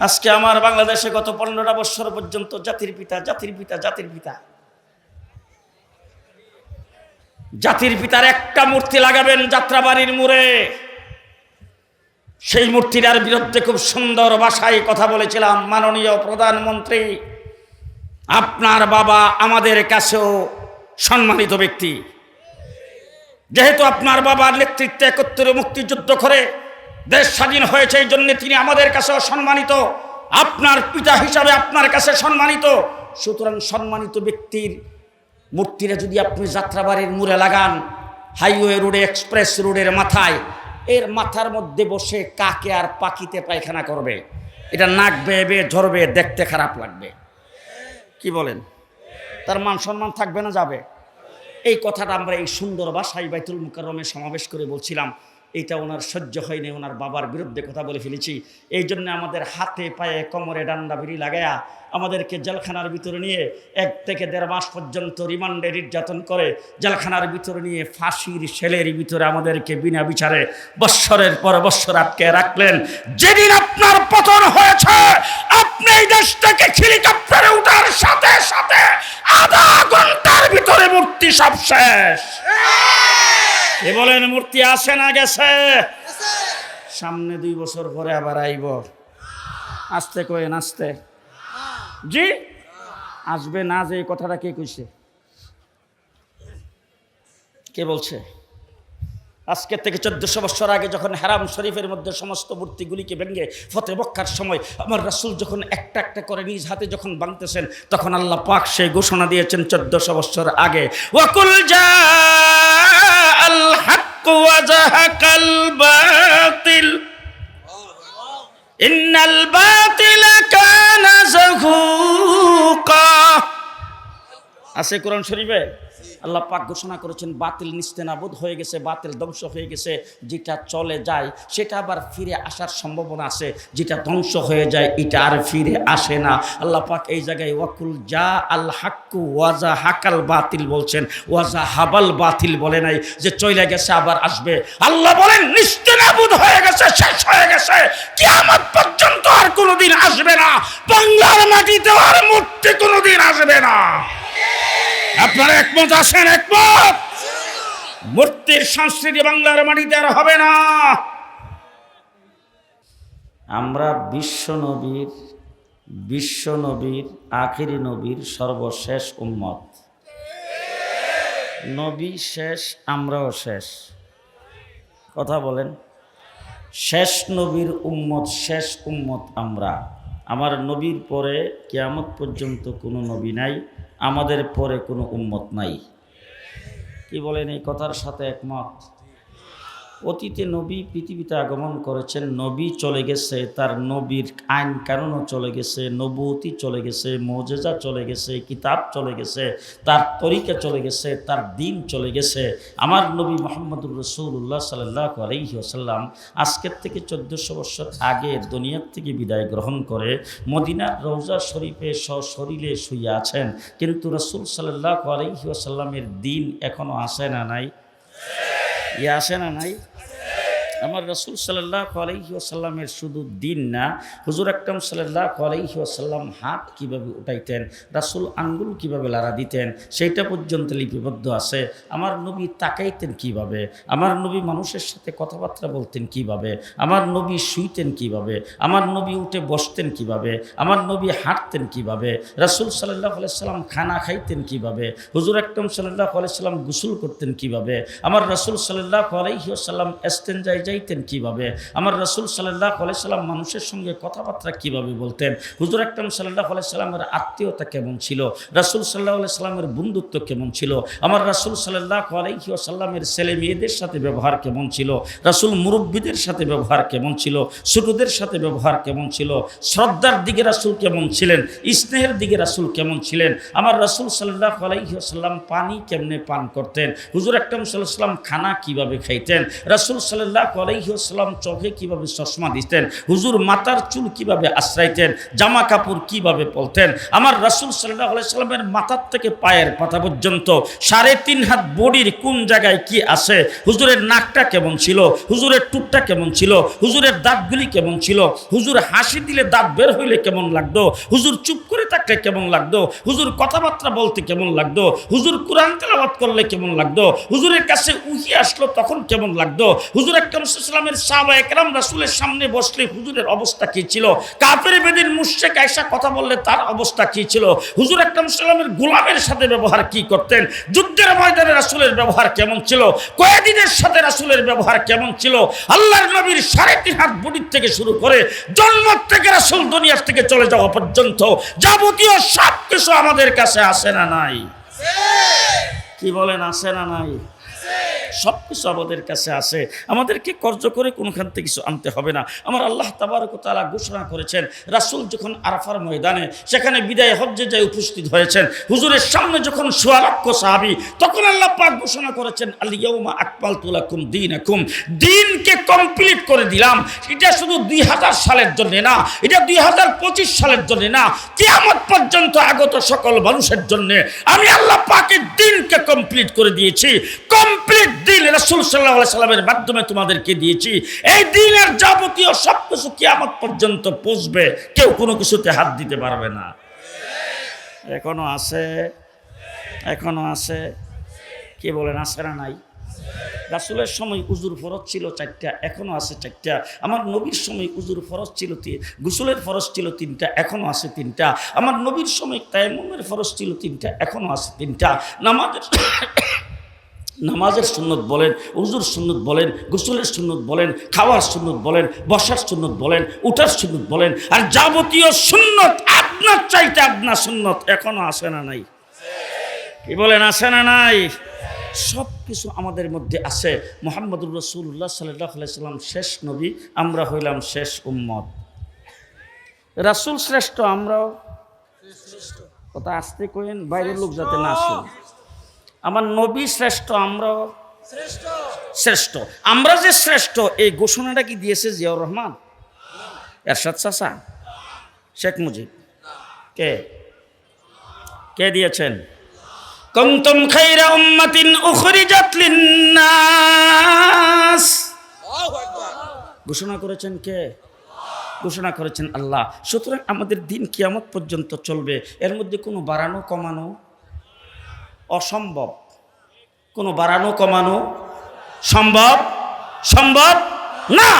আজকে আমার বাংলাদেশে গত পনেরোটা বছর পর্যন্ত জাতির পিতা জাতির পিতা জাতির পিতা। জাতির পিতার একটা মূর্তি লাগাবেন যাত্রাবাড়ির মোড়ে। সেই মূর্তিটার বিরুদ্ধে খুব সুন্দর ভাষায় কথা বলেছিলাম মাননীয় প্রধানমন্ত্রী। আপনার বাবা আমাদের কাছেও সম্মানিত ব্যক্তি। যেহেতু আপনার বাবার নেতৃত্বে একত্রে মুক্তিযুদ্ধ করে দেশ স্বাধীন হয়েছে, এই জন্য তিনি আমাদের কাছেও সম্মানিত। আপনার পিতা হিসাবে আপনার কাছে সম্মানিত। সুতরাং সম্মানিত ব্যক্তির মূর্তিটা যদি আপনি যাত্রাবাড়ির মুড়ে লাগান, হাইওয়ে রোডে, এক্সপ্রেস রোডের মাথায়, এর মাথার মধ্যে বসে কাকে আর পাখিতে পায়খানা করবে? এটা নাক বেয়ে বেয়ে ঝরবে দেখতে খারাপ লাগবে। কি বলেন? তার মান সম্মান থাকবে না, যাবে। এই কথাটা আমরা এই সুন্দর বাসাই বাইতুল মুকাররমে সমাবেশ করে বলছিলাম। এইটা ওনার সহ্য হয়নি, ওনার বাবার বিরুদ্ধে কথা বলে ফেলেছি। এই জন্য আমাদের হাতে পায়ে কোমরে ডান্ডা বিড়ি লাগায়া আমাদেরকে জেলখানার ভিতরে নিয়ে এক থেকে দেড় মাস পর্যন্ত রিমান্ডে নির্যাতন করে জেলখানার ভিতরে নিয়ে ফাঁসির সেলের ভিতরে আমাদেরকে বিনা বিচারে বৎসরের পর বৎসর আটকে রাখলেন। যেদিন আপনার পতন হয়েছে, আপনি এই দেশ থেকে হেলিকপ্টারে উঠার সাথে সাথে আধা ঘণ্টার ভিতরে মূর্তি সব শেষ। এ বলেন মূর্তি আসে না গেছে? সামনে দুই বছর পরে আবার আইব। আসতে কয়েন নাচতে জি? আসবে না যে কথাটা কে কইছে? কে বলছে? আজকে থেকে চোদ্দশো বছর আগে যখন হারাম শরীফের মধ্যে সমস্ত মূর্তিগুলিকে ভেঙে ফতে বক্ষার সময় আমার রাসূল যখন একটা একটা করে নিজ হাতে যখন বাঁধতেছেন তখন আল্লাহ পাক সেই ঘোষণা দিয়েছেন চোদ্দশো বছর আগে ওকুল আল হাক্ক ওয়া জাহাকাল বাতিল ইন্নাল বাতিলা কানা জাহুকা আছে কোরআন শরীফে? আল্লাহ পাক ঘোষণা করেছেন, বাতিল নিস্তেনাবোধ হয়ে গেছে, বাতিল ধ্বংস হয়ে গেছে, যেটা চলে যায় সেটা আবার ফিরে আসার সম্ভাবনা আছে, যেটা ধ্বংস হয়ে যায় এটা আর ফিরে আসে না। আল্লাহ পাক এই জায়গায় ওয়াকুল যা আল হাক্কু ওয়াজা হাকাল বাতিল বলছেন ওয়াজা হাবাল বাতিল বলে নাই, যে চলে গেছে আবার আসবে। আল্লাহ বলেন নিস্তেনাবোধ হয়ে গেছে, শেষ হয়ে গেছে, কিয়ামত পর্যন্ত আর কোনোদিন আসবে না, বাংলার মাটিতে আর মূর্তি কোনোদিন আসবে না। আপনারা একমত আছেন? একমত? মূর্তির সংস্কৃতি বাংলার মাটিতে আর হবে না। আমরা বিশ্ব নবীর বিশ্ব নবীর, আখিরি নবীর সর্বশেষ উম্মত। নবী শেষ, আমরাও শেষ। কথা বলেন। শেষ নবীর উম্মত, শেষ উম্মত আমরা। আমার নবীর পরে কেয়ামত পর্যন্ত কোনো নবী নাই, আমাদের পরে কোনো উম্মত নাই। কি বলেন এই কথার সাথে একমত? অতীতে নবী পৃথিবীতে আগমন করেছেন, নবী চলে গেছে, তার নবীর আইন কারণও চলে গেছে নবতী চলে গেছে, মৌজেজা চলে গেছে, কিতাব চলে গেছে, তার তরিকা চলে গেছে, তার দিন চলে গেছে। আমার নবী মোহাম্মদুর রসুল্লাহ সাল্লাহ আলহি আসাল্লাম আজকের থেকে চোদ্দোশো বছর আগে দুনিয়ার থেকে বিদায় গ্রহণ করে মদিনার রৌজা শরীফে সশরীরে শুয়ে আছেন। কিন্তু রসুল সাল্লাহ আলহি আসাল্লামের দিন এখনও আসে না নাই? ইয়ে আসে না নাই? আমার রসুল সাল্লাহ আলহি আসাল্লামের শুধু দিন না, হুজুর আকরম সাল্লাহ আলহি আসাল্লাম হাত কীভাবে উঠাইতেন, রাসুল আঙ্গুল কীভাবে লাড়া দিতেন, সেইটা পর্যন্ত লিপিবদ্ধ আছে। আমার নবী তাকাইতেন কীভাবে? আমার নবী মানুষের সাথে কথাবার্তা বলতেন কীভাবে? আমার নবী শুইতেন কীভাবে? আমার নবী উঠে বসতেন কীভাবে? আমার নবী হাঁটতেন কীভাবে? রাসুল সাল্লাহ আলাইসাল্লাম খানা খাইতেন কীভাবে? হুজুর আকরম সাল্লাহ আলাইসাল্লাম গুসুল করতেন কীভাবে? আমার রসুল সাল্লাহ আলহিউসাল্লাম এস্তেঞ্জাই যাইতেন কীভাবে? আমার রসুল সাল্লাহ আলাইসাল্লাম মানুষের সঙ্গে কথাবার্তা কীভাবে বলতেন? হুজুর আকরম সাল্লাহ আলাইসাল্লামের আত্মীয়তা কেমন ছিল? রাসুল সাল্লাহ আলাইসাল্লামের বন্ধুত্ব কেমন ছিল? আমার রাসুল সাল্লাহ আলাইসাল্লামের ছেলে মেয়েদের সাথে ব্যবহার কেমন ছিল? রাসুল মুরব্বীদের সাথে ব্যবহার কেমন ছিল? ছোটদের সাথে ব্যবহার কেমন ছিল? শ্রদ্ধার দিকে রাসুল কেমন ছিলেন? স্নেহের দিকে রাসুল কেমন ছিলেন? আমার রাসুল সাল্লাহ আলাইসাল্লাম পানি কেমনে পান করতেন? হুজুর আকরম সাল্লাহ সাল্লাম খানা কীভাবে খাইতেন? রাসুল সাল্লাহ আলাইসাল্লাম চোখে কীভাবে চশমা দিতেন, হুজুর মাথার চুল কীভাবে আশ্রাইতেন, জামা কাপড় কীভাবে পলতেন আমার রাসুল সাল্লাহ আলাইসাল্লামের মাথার থেকে পায়ের পাতা পর্যন্ত সাড়ে তিন হাত বডির কোন জায়গায় কি আছে, হুজুরের নাকটা কেমন ছিল, হুজুরের টুকটা কেমন ছিল, হুজুরের দাঁতগুলি কেমন ছিল, হুজুর হাসি দিলে দাঁত বের হইলে কেমন লাগতো, হুজুর চুপ করে থাকলে কেমন লাগতো, হুজুর কথাবার্তা বলতে কেমন লাগতো, হুজুর কোরআন তেলাওয়াত করলে কেমন লাগতো, হুজুরের কাছে উহি আসলো তখন কেমন লাগতো, হুজুর একরামের সাহাবা একরাম রাসুলের সামনে বসলে হুজুরের অবস্থা কি ছিল? কাফের বেদিন মুশেক আয়সা কথা বললে তার অবস্থা কি ছিল? হুজুর একরাম সাল্লামের গোলামের সাথে ব্যবহার কি করতেন? যুদ্ধের ময়দানে রাসুলের ব্যবহার কেমন ছিল? কয়েদিনের সাথে রাসুলের ব্যবহার কেমন ছিল? আল্লাহর নবীর সাড়ে তিন হাত বডির থেকে শুরু করে জন্ম থেকে রাসুল দুনিয়ার থেকে চলে যাওয়া পর্যন্ত যাবতীয় সব কিছু আমাদের কাছে আসে না নাই? কি বলেন আসে না নাই? সব কিছু আমাদের কাছে আছে। আমাদেরকে কর্য করে কোনোখান থেকে কিছু আনতে হবে না। আমার আল্লাহ তাবারক তালা ঘোষণা করেছেন, রাসুল যখন আরাফার ময়দানে, সেখানে বিদায় হজ্জে যায় উপস্থিত হয়েছেন, হুজুরের সামনে যখন সোয়ালক্ষ সাহাবি, তখন আল্লাহ পাক ঘোষণা করেছেন আলিয়াউমা আকবাল তুলাকুম দিন আকুম দিনকে কমপ্লিট করে দিলাম। এটা শুধু দুই হাজার সালের জন্য না, এটা দুই হাজার পঁচিশ সালের জন্য না, কিয়ামত পর্যন্ত আগত সকল মানুষের জন্য আমি আল্লাহ পাকের দিনকে কমপ্লিট করে দিয়েছি। কমপ্লিট দিন রসুল সাল্লাহ সাল্লামের মাধ্যমে তোমাদেরকে দিয়েছি। এই দিনের যাবতীয় সব কিছু কিয়ামত পর্যন্ত পৌঁছবে কেউ কোনো কিছুতে হাত দিতে পারবে না। এখনও আছে? এখনও আছে? কে বলেন, আছে না নাই? রাসুলের সময় উজুর ফরজ ছিল চারটা এখনও আছে চারটা। আমার নবীর সময় উজুর ফরজ ছিল গোসলের ফরজ ছিল তিনটা এখনও আছে তিনটা। আমার নবীর সময় তাইমুমের ফরজ ছিল তিনটা এখনও আছে তিনটা। নামাজের নামাজের সুন্নত বলেন উজুর সুন্নত বলেন, গোসলের সুন্নত বলেন, খাওয়ার সুন্নত বলেন, বসার সুন্নত বলেন, উঠার সুন্নত বলেন, আর যাবতীয় সুন্নত আপনার চাইতে আপনার সুন্নত এখনও আসে না নাই। কি বলেন, আসে না নাই? সব কিছু আমাদের মধ্যে আছে। মোহাম্মদুর রসুল্লাহ সাল্লাহ সাল্লাম শেষ নবী, আমরা হইলাম শেষ উম্মত। রাসুল শ্রেষ্ঠ আমরাও? কথা আসতে কইন, বাইরের লোক যাতে না আসে আমার নবী শ্রেষ্ঠ আমরা শ্রেষ্ঠ। আমরা যে শ্রেষ্ঠ এই ঘোষণাটা কি দিয়েছে জিয়াউর রহমান? এরশাদ চাচা শেখ মুজিব। কে? কে দিয়েছেন? কুনতুম খাইরা উম্মাতিন উখরিজাত লিন্নাস। ঘোষণা করেছেন কে? ঘোষণা করেছেন আল্লাহ। সুতরাং আমাদের দিন কিয়ামত পর্যন্ত চলবে। এর মধ্যে কোনো বাড়ানো কমানো অসম্ভব। কোনো বাড়ানো কমানো সম্ভব? সম্ভব? না!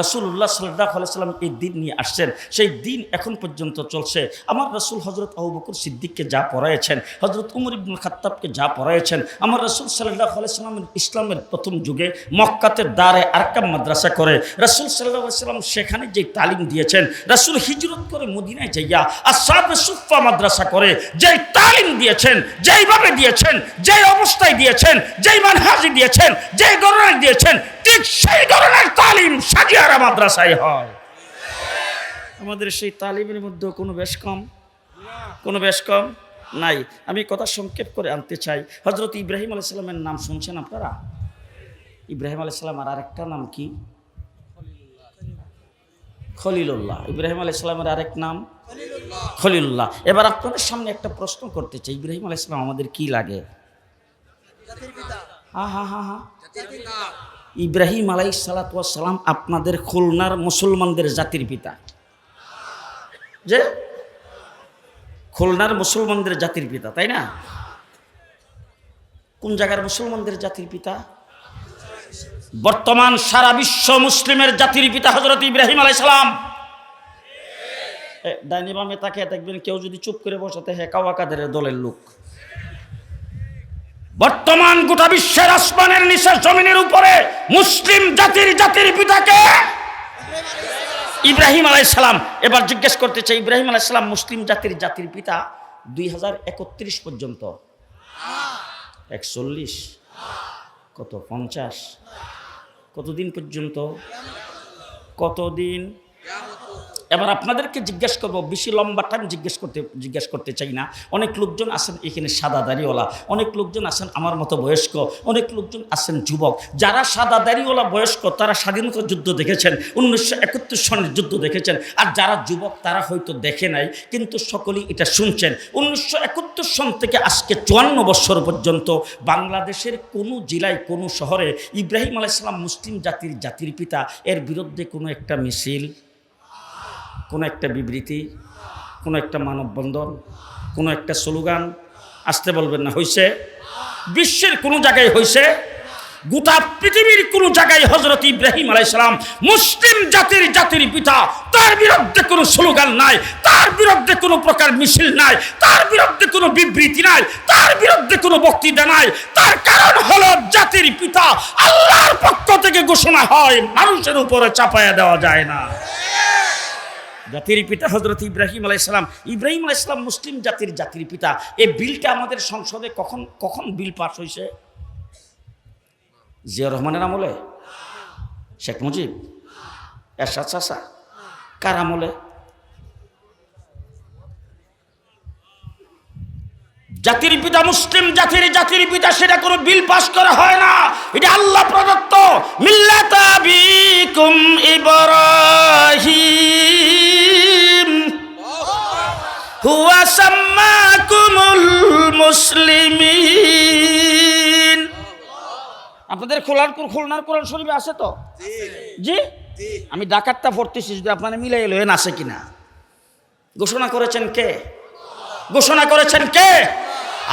রসুল্লাহ সাল্লাহ সাল্লাম এই দিন নিয়ে আসছেন। সেই দিন এখন পর্যন্ত চলছে। আমার রসুল হজরত আবু বকর সিদ্দিককে যা পড়াইছেন হজরত উমর ইবনুল খাত্তাবকে যা পড়াইছেন আমার রসুল সাল্লাহ সাল্লামের ইসলামের প্রথম যুগে মক্কাতে দাঁড়ে আরকাম মাদ্রাসা করে। রসুল সাল্লাহ সাল্লাম সেখানে যে তালিম দিয়েছেন, রসুল হিজরত করে মদিনায় যাইয়া আর সাবে সুফা মাদ্রাসা করে, যেই তালিম দিয়েছেন, যেইভাবে দিয়েছেন, যেই অবস্থায় দিয়েছেন, যেই মানহাজি দিয়েছেন, যেই ধরনের দিয়েছেন ঠিক সেই ধরনের তালিম সাজিয়ারা মাদ্রাসায় হয়। আমাদের সেই তালিমের মধ্যে কোনো বেশ কম, কোনো বেশ কম নাই। আমি কথা সংক্ষেপ করে আনতে চাই। হজরত ইব্রাহিম আলাইসাল্লামের নাম শুনছেন আপনারা? ইব্রাহিম আলাইসাল্লাম আর আরেকটা নাম কি? খলিলুল্লাহ। ইব্রাহিম আলাইসাল্লামের আরেক নাম? খলিলুল্লাহ। এবার আপনাদের সামনে একটা প্রশ্ন করতে চাই। ইব্রাহিম আলাইসাল্লাম আমাদের কি লাগে? হা হা হা হা ইব্রাহিম আলাই সালাম আপনাদের খুলনার মুসলমানদের জাতির পিতা। যে? খুলনার মুসলমানদের জাতির পিতা, তাই না? কোন জায়গার মুসলমানদের জাতির পিতা? বর্তমান সারা বিশ্ব মুসলিমের জাতির পিতা হজরত ইব্রাহিম আলাই সালাম। ডাইনি বামে তাকে দেখবেন কেউ যদি চুপ করে বসাতে হেকা ওয়াকাদের দলের লোক। বর্তমান গোটা বিশ্বের আসমানের নিচে জমিনের উপরে মুসলিম জাতির জাতির পিতাকে ইব্রাহিম আলাই সালাম। এবার জিজ্ঞেস করতে চাই, ইব্রাহিম আলাই সালাম মুসলিম জাতির জাতির পিতা দুই হাজার একত্রিশ পর্যন্ত? একচল্লিশ। কত? পঞ্চাশ। কতদিন পর্যন্ত? কতদিন? এবার আপনাদেরকে জিজ্ঞেস করব, বেশি লম্বা টাইম জিজ্ঞেস করতে জিজ্ঞেস করতে চাই না। অনেক লোকজন আছেন এখানে সাদা দাড়িওয়ালা, অনেক লোকজন আছেন আমার মতো বয়স্ক, অনেক লোকজন আছেন যুবক। যারা সাদা দাড়িওয়ালা বয়স্ক, তারা স্বাধীনতা যুদ্ধ দেখেছেন, উনিশশো একাত্তর সনের যুদ্ধ দেখেছেন। আর যারা যুবক, তারা হয়তো দেখে নাই, কিন্তু সকলেই এটা শুনছেন। উনিশশো একাত্তর সন থেকে আজকে চুয়ান্ন বছর পর্যন্ত বাংলাদেশের কোনো জেলায়, কোনো শহরে ইব্রাহিম আলাইসালাম মুসলিম জাতির জাতির পিতা, এর বিরুদ্ধে কোনো একটা মিছিল কোনো একটা বিবৃতি, কোনো একটা মানববন্ধন, কোনো একটা স্লোগান, আসতে বলবেন না হয়েছে বিশ্বের কোনো জায়গায় হয়েছে গোটা পৃথিবীর কোনো জায়গায় হজরত ইব্রাহিম আলাইসালাম মুসলিম জাতির জাতির পিতা, তার বিরুদ্ধে কোনো স্লোগান নাই, তার বিরুদ্ধে কোনো প্রকার মিছিল নাই, তার বিরুদ্ধে কোনো বিবৃতি নাই, তার বিরুদ্ধে কোনো বক্তৃতা নাই, তার কারণ হলো জাতির পিতা আল্লাহর পক্ষ থেকে ঘোষণা হয়, মানুষের উপরে চাপায়া দেওয়া যায় না। জাতির পিতা হজরত ইব্রাহিম আলাইসালাম ইব্রাহিম আলাইসালাম মুসলিম জাতির জাতির পিতা। এই বিলটা আমাদের সংসদে কখন কখন বিল পাশ হয়েছে জিয়া রহমানের আমলে? শেখ মুজিব? এরশাদ চাষা কার আমলে? জাতির পিতা মুসলিম জাতির জাতির পিতা সেটা কোনো বিল পাস করা হয় না। এটা আল্লাহ প্রদত্ত। মিল্লাতা বিকুম ইব্রাহিম। হুয়া সাম্মাকুমুল মুসলিমিন। আপনাদের খোলার খুলনার কোরআন শরীফে আছে তো? জি? আমি ডাকাতটা পড়তেছি যদি আপনারা মিলাই এলেন আছে কিনা? ঘোষণা করেছেন কে? ঘোষণা করেছেন কে?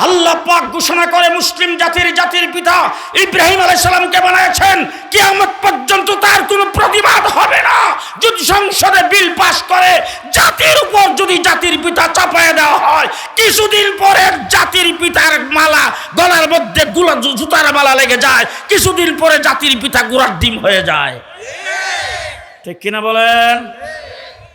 আল্লাহ পাক ঘোষণা করে মুসলিম জাতির জাতির পিতা ইব্রাহিম আলাইসালামকে বানিয়েছেন? কিয়ামত পর্যন্ত তার কোনো প্রতিবাদ হবে না। যদি সংসদে বিল পাস করে, জাতির উপর যদি জাতির পিতা চাপায় দেওয়া হয়, কিছুদিন পরে জাতির পিতার মালা গলার মধ্যে গুলা জুতার মালা লেগে যায়, কিছুদিন পরে জাতির পিতা গুড়ার ডিম হয়ে যায়। ঠিক কিনা বলেন?